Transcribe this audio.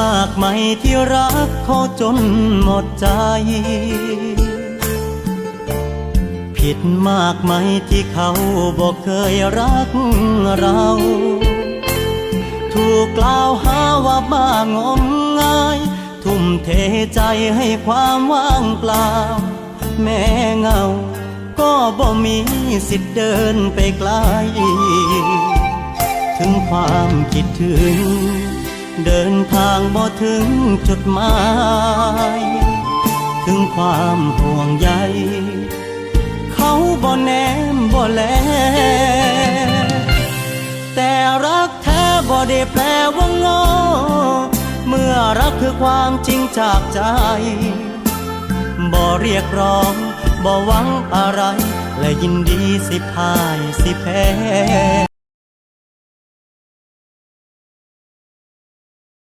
มากไหมที่รักเขาจนหมดใจ ผิดมากไหมที่เขาบอกเคยรักเรา ถูกกล่าวหาว่าบ้างมงาย ทุ่มเทใจให้ความว่างเปล่า แม่เงา ก็บ่มีสิทธิ์เดินไปไกล ถึงความคิดถึง เดินทางบ่ถึงจุดหมาย ถึงความห่วงใย เขาบ่แนมบ่แล แต่รักแท้บ่ได้แปลว่างอเมื่อรักคือความจริงจากใจ บ่เรียกร้องบ่หวังอะไร และยินดีสิพ่ายสิแพ้